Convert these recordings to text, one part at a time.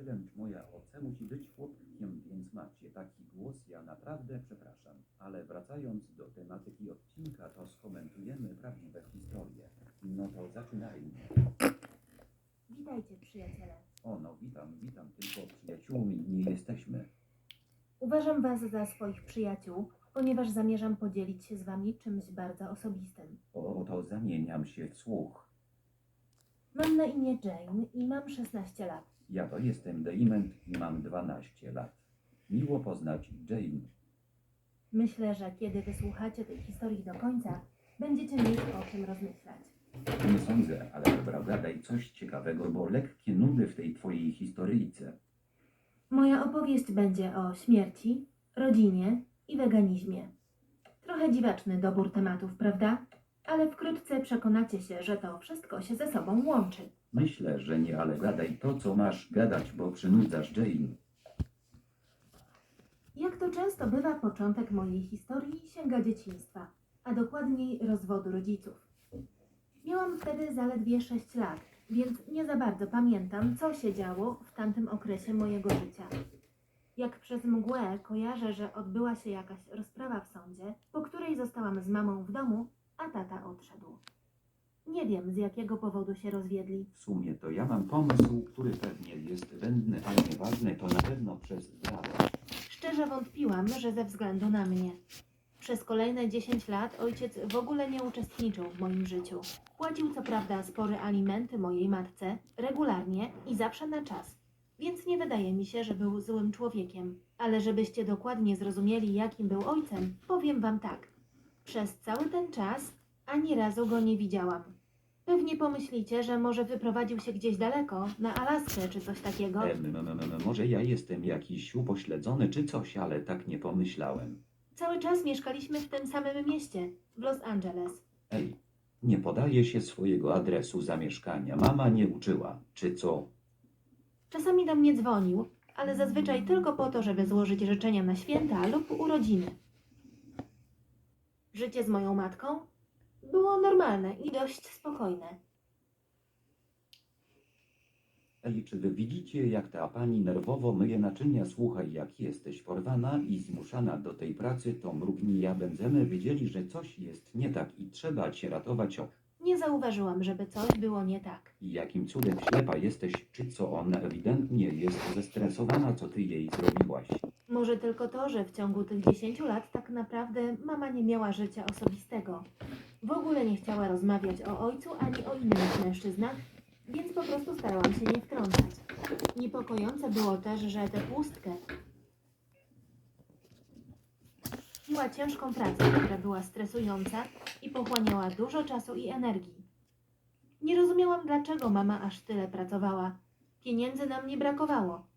motylem moja oce musi być chłopkiem, więc macie taki głos, ja naprawdę przepraszam. Ale wracając do tematyki odcinka, to skomentujemy prawdziwe historie. No to zaczynajmy. Witajcie, przyjaciele. O no, witam, witam, tylko przyjaciółmi nie jesteśmy. Uważam Was za swoich przyjaciół, ponieważ zamierzam podzielić się z Wami czymś bardzo osobistym. O, oto zamieniam się w słuch. Mam na imię Jane i mam 16 lat. Ja to jestem Dement i mam 12 lat. Miło poznać Jane. Myślę, że kiedy wysłuchacie tej historii do końca, będziecie mieli o czym rozmyślać. Nie sądzę, ale dobra, gadaj coś ciekawego, bo lekkie nudy w tej twojej historyjce. Moja opowieść będzie o śmierci, rodzinie i weganizmie. Trochę dziwaczny dobór tematów, prawda? Ale wkrótce przekonacie się, że to wszystko się ze sobą łączy. Myślę, że nie, ale gadaj to, co masz gadać, bo przynudzasz Jane. Jak to często bywa, początek mojej historii sięga dzieciństwa, a dokładniej rozwodu rodziców. Miałam wtedy zaledwie 6 lat, więc nie za bardzo pamiętam, co się działo w tamtym okresie mojego życia. Jak przez mgłę kojarzę, że odbyła się jakaś rozprawa w sądzie, po której zostałam z mamą w domu, a tata odszedł. Nie wiem, z jakiego powodu się rozwiedli. W sumie to ja mam pomysł, który pewnie jest wędny, ale nieważne, to na pewno przez zdrowie. Szczerze wątpiłam, że ze względu na mnie. Przez kolejne 10 lat ojciec w ogóle nie uczestniczył w moim życiu. Płacił co prawda spore alimenty mojej matce, regularnie i zawsze na czas. Więc nie wydaje mi się, że był złym człowiekiem. Ale żebyście dokładnie zrozumieli, jakim był ojcem, powiem wam tak. Przez cały ten czas ani razu go nie widziałam. Pewnie pomyślicie, że może wyprowadził się gdzieś daleko, na Alaskę czy coś takiego. Em, em, em, może ja jestem jakiś upośledzony czy coś, ale tak nie pomyślałem. Cały czas mieszkaliśmy w tym samym mieście, w Los Angeles. Ej, nie podaje się swojego adresu zamieszkania. Mama nie uczyła, czy co? Czasami do mnie dzwonił, ale zazwyczaj tylko po to, żeby złożyć życzenia na święta lub urodziny. Życie z moją matką było normalne i dość spokojne. Ej, czy wy widzicie, jak ta pani nerwowo myje naczynia? Słuchaj, jak jesteś porwana i zmuszana do tej pracy, to mrugnij, ja będziemy wiedzieli, że coś jest nie tak i trzeba cię ratować. O, Nie zauważyłam, żeby coś było nie tak. I jakim cudem ślepa jesteś, czy co ona ewidentnie jest zestresowana, co ty jej zrobiłaś. Może tylko to, że w ciągu tych 10 lat tak naprawdę mama nie miała życia osobistego. W ogóle nie chciała rozmawiać o ojcu ani o innych mężczyznach, więc po prostu starałam się nie wtrącać. Niepokojące było też, że tę pustkę miała ciężką pracę, która była stresująca i pochłaniała dużo czasu i energii. Nie rozumiałam, dlaczego mama aż tyle pracowała. Pieniędzy nam nie brakowało,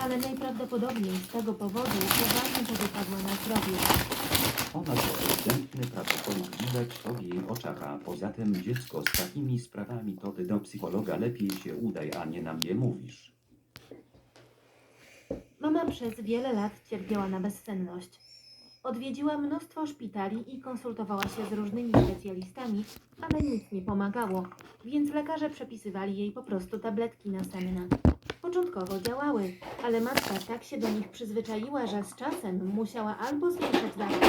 ale najprawdopodobniej z tego powodu poważnie to wypadło na zdrowie. Ona to ewidentny pracownik, widać to w jej oczach, a poza tym dziecko z takimi sprawami to ty do psychologa lepiej się udaj, a nie nam je mówisz. Mama przez wiele lat cierpiała na bezsenność. Odwiedziła mnóstwo szpitali i konsultowała się z różnymi specjalistami, ale nic nie pomagało, więc lekarze przepisywali jej po prostu tabletki nasenne. Początkowo działały, ale matka tak się do nich przyzwyczaiła, że z czasem musiała albo zwiększać dawki,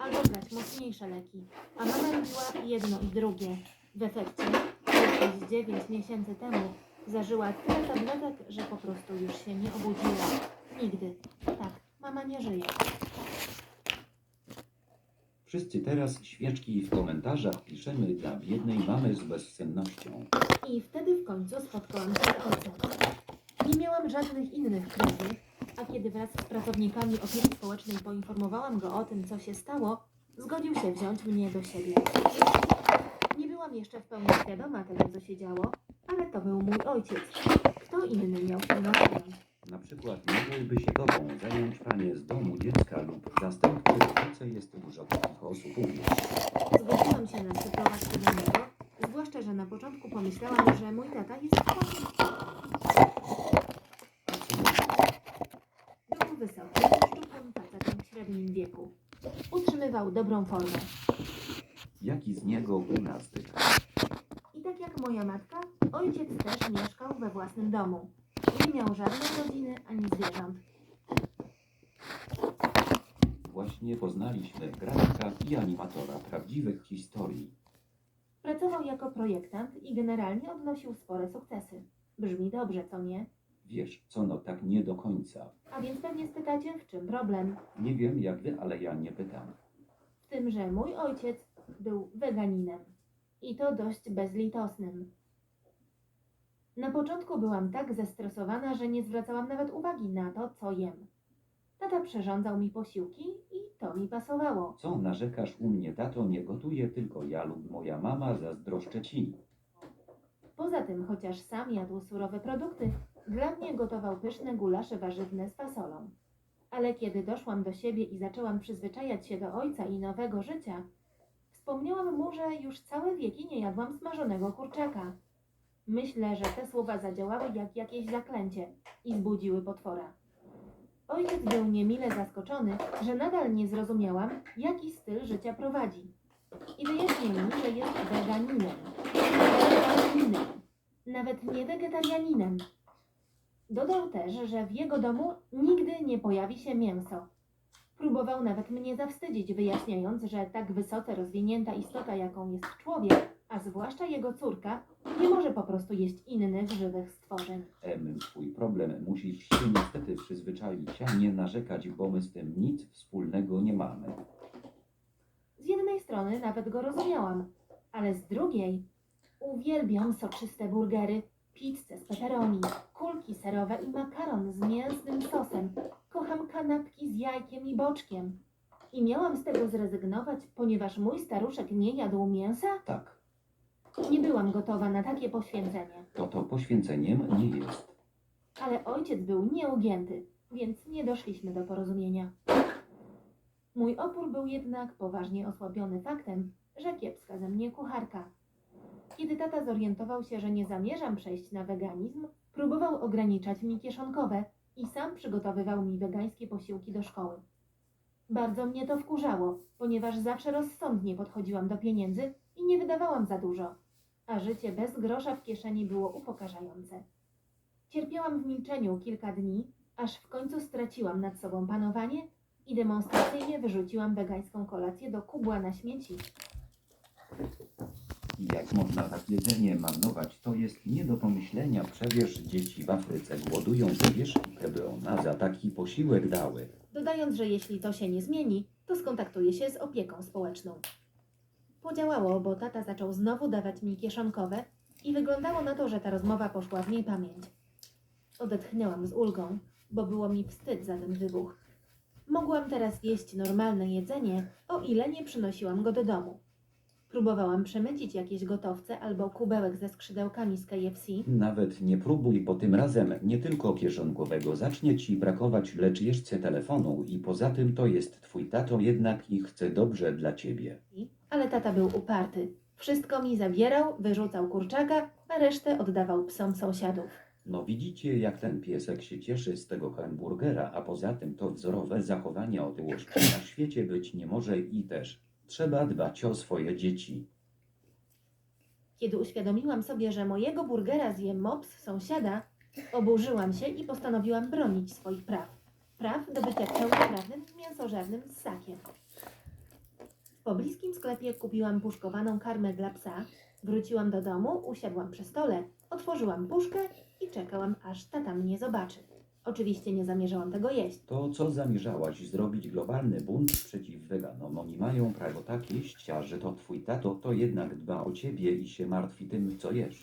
albo brać mocniejsze leki, a mama robiła jedno i drugie. W efekcie, jakieś 9 miesięcy temu, zażyła tyle tabletek, że po prostu już się nie obudziła. Nigdy. Tak, mama nie żyje. Wszyscy teraz świeczki w komentarzach piszemy dla biednej mamy z bezsennością. I wtedy w końcu spotkałam się z ojcem. Nie miałam żadnych innych krewnych, a kiedy wraz z pracownikami opieki społecznej poinformowałam go o tym, co się stało, zgodził się wziąć mnie do siebie. Nie byłam jeszcze w pełni świadoma tego, co się działo, ale to był mój ojciec. Kto inny miał się zająć? Na przykład mogłyby się tobą zająć panie z domu dziecka lub zastępcy rodzice jest dużo takich osób uwierz. Zgodziłam się na przeprowadzkę do niego, zwłaszcza, że na początku pomyślałam, że mój tata jest taki A co mówisz? Był wysoki, szczupłym facetem w średnim wieku. Utrzymywał dobrą formę. Jaki z niego gimnastyk? I tak jak moja matka, ojciec też mieszkał we własnym domu. Nie miał żadnej rodziny ani zwierząt. Właśnie poznaliśmy grafika i animatora prawdziwych historii. Pracował jako projektant i generalnie odnosił spore sukcesy. Brzmi dobrze, co nie? Wiesz, co no tak nie do końca. A więc pewnie spytacie, w czym problem? Nie wiem jak wy, ale ja nie pytam. W tym, że mój ojciec był weganinem. I to dość bezlitosnym. Na początku byłam tak zestresowana, że nie zwracałam nawet uwagi na to, co jem. Tata przyrządzał mi posiłki i to mi pasowało. Co narzekasz u mnie, tato, nie gotuje tylko ja lub moja mama, zazdroszczę ci. Poza tym, chociaż sam jadł surowe produkty, dla mnie gotował pyszne gulasze warzywne z fasolą. Ale kiedy doszłam do siebie i zaczęłam przyzwyczajać się do ojca i nowego życia, wspomniałam mu, że już całe wieki nie jadłam smażonego kurczaka. Myślę, że te słowa zadziałały jak jakieś zaklęcie i zbudziły potwora. Ojciec był niemile zaskoczony, że nadal nie zrozumiałam, jaki styl życia prowadzi. I wyjaśnił mi, że jest weganinem. Weganinem. Nawet nie wegetarianinem. Dodał też, że w jego domu nigdy nie pojawi się mięso. Próbował nawet mnie zawstydzić, wyjaśniając, że tak wysoce rozwinięta istota, jaką jest człowiek, a zwłaszcza jego córka, nie może po prostu jeść innych żywych stworzeń. Em, twój problem musisz się niestety przyzwyczaić, a nie narzekać, bo my z tym nic wspólnego nie mamy. Z jednej strony nawet go rozumiałam, ale z drugiej uwielbiam soczyste burgery, pizzę z pepperoni, kulki serowe i makaron z mięsnym sosem. Kocham kanapki z jajkiem i boczkiem. I miałam z tego zrezygnować, ponieważ mój staruszek nie jadł mięsa? Tak, Nie byłam gotowa na takie poświęcenie. to to poświęceniem nie jest. Ale ojciec był nieugięty, więc nie doszliśmy do porozumienia. Mój opór był jednak poważnie osłabiony faktem, że kiepska ze mnie kucharka. Kiedy tata zorientował się, że nie zamierzam przejść na weganizm, próbował ograniczać mi kieszonkowe i sam przygotowywał mi wegańskie posiłki do szkoły. Bardzo mnie to wkurzało, ponieważ zawsze rozsądnie podchodziłam do pieniędzy i nie wydawałam za dużo, a życie bez grosza w kieszeni było upokarzające. Cierpiałam w milczeniu kilka dni, aż w końcu straciłam nad sobą panowanie i demonstracyjnie wyrzuciłam wegańską kolację do kubła na śmieci. Jak można tak jedzenie marnować, to jest nie do pomyślenia. Przecież dzieci w Afryce głodują, to wiesz, by ona za taki posiłek dały. dodając, że jeśli to się nie zmieni, to skontaktuje się z opieką społeczną. Podziałało, bo tata zaczął znowu dawać mi kieszonkowe i wyglądało na to, że ta rozmowa poszła w niepamięć. Odetchnęłam z ulgą, bo było mi wstyd za ten wybuch. Mogłam teraz jeść normalne jedzenie, o ile nie przynosiłam go do domu. Próbowałam przemycić jakieś gotowce albo kubełek ze skrzydełkami z KFC, Nawet nie próbuj, bo tym razem nie tylko kieszonkowego zacznie ci brakować, lecz jeszcze telefonu i poza tym to jest twój tato jednak i chce dobrze dla ciebie. ale tata był uparty. Wszystko mi zabierał, wyrzucał kurczaka, a resztę oddawał psom sąsiadów. No widzicie, jak ten piesek się cieszy z tego hamburgera, a poza tym to wzorowe zachowanie otyłości na świecie być nie może i też trzeba dbać o swoje dzieci. Kiedy uświadomiłam sobie, że mojego burgera zje mops sąsiada, oburzyłam się i postanowiłam bronić swoich praw. Praw do bycia pełnoprawnym mięsożernym ssakiem. W pobliskim sklepie kupiłam puszkowaną karmę dla psa, wróciłam do domu, usiadłam przy stole, otworzyłam puszkę i czekałam, aż tata mnie zobaczy. Oczywiście nie zamierzałam tego jeść. To co zamierzałaś zrobić globalny bunt przeciw weganom? Oni mają prawo tak jeść, a że to twój tato, to jednak dba o ciebie i się martwi tym, co jesz.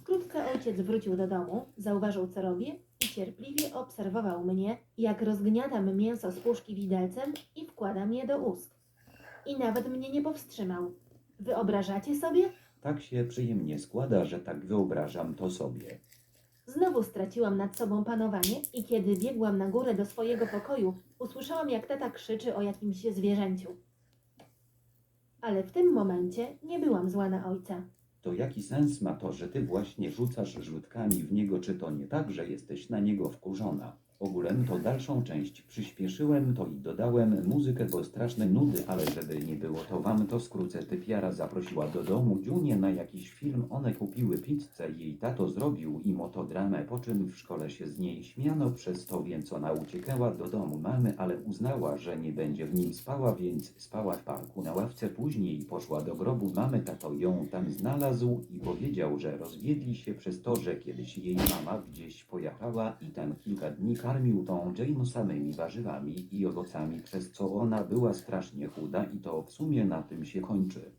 Wkrótce ojciec wrócił do domu, zauważył co robię i cierpliwie obserwował mnie, jak rozgniatam mięso z puszki widelcem i wkładam je do ust. I nawet mnie nie powstrzymał. Wyobrażacie sobie? Tak się przyjemnie składa, że tak wyobrażam to sobie. Znowu straciłam nad sobą panowanie i kiedy biegłam na górę do swojego pokoju, usłyszałam jak tata krzyczy o jakimś zwierzęciu. Ale w tym momencie nie byłam zła na ojca. To jaki sens ma to, że ty właśnie rzucasz rzutkami w niego, czy to nie tak, że jesteś na niego wkurzona? Ogólem to dalszą część przyspieszyłem to i dodałem muzykę, bo straszne nudy, ale żeby nie było to wam to skrócę. Typiara zaprosiła do domu Dziunię na jakiś film, one kupiły pizzę, jej tato zrobił im motodramę, po czym w szkole się z niej śmiano przez to, więc ona uciekała do domu mamy, ale uznała, że nie będzie w nim spała, więc spała w parku na ławce. Później poszła do grobu mamy, tato ją tam znalazł i powiedział, że rozwiedli się przez to, że kiedyś jej mama gdzieś pojechała i tam kilka dni karmił tą Jane samymi warzywami i owocami, przez co ona była strasznie chuda i to w sumie na tym się kończy.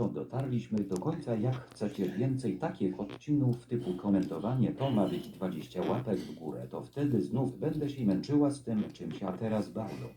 Oto dotarliśmy do końca. Jak chcecie więcej takich odcinków typu komentowanie, to ma być 20 łapek w górę. To wtedy znów będę się męczyła z tym czymś, a teraz bardzo.